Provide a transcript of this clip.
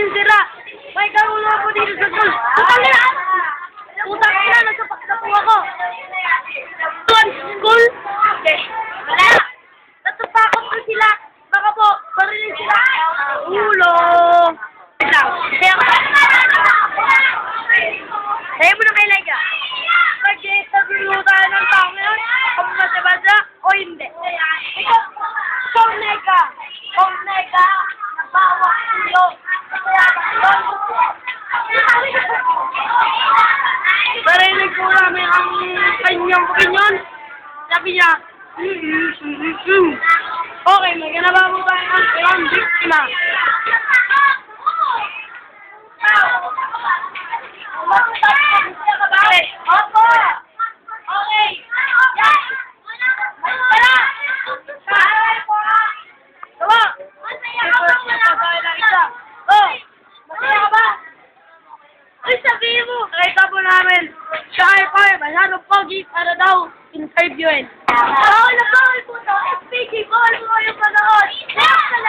yung sira. May karulo ako dito sa school. Putang ina! Putang ina, nagsapak na po ako. Tuwan school? Wala. Natatakot ko sila. Baka po, barilin sila. Ulo. Kaya ako. Kaya mo na kay Lega. Kanyang opinion. Sabi niya. Okay, may ganaba mo tayo ang ilang biktima. Opo. Okay. Yan. Tara. Tama. Masaya ka. Oh. Masaya ka ba? Ay, sabihin mo. Nakita po namin. Siya ay pa. Masyadong pogi para daw interviewin. Oo,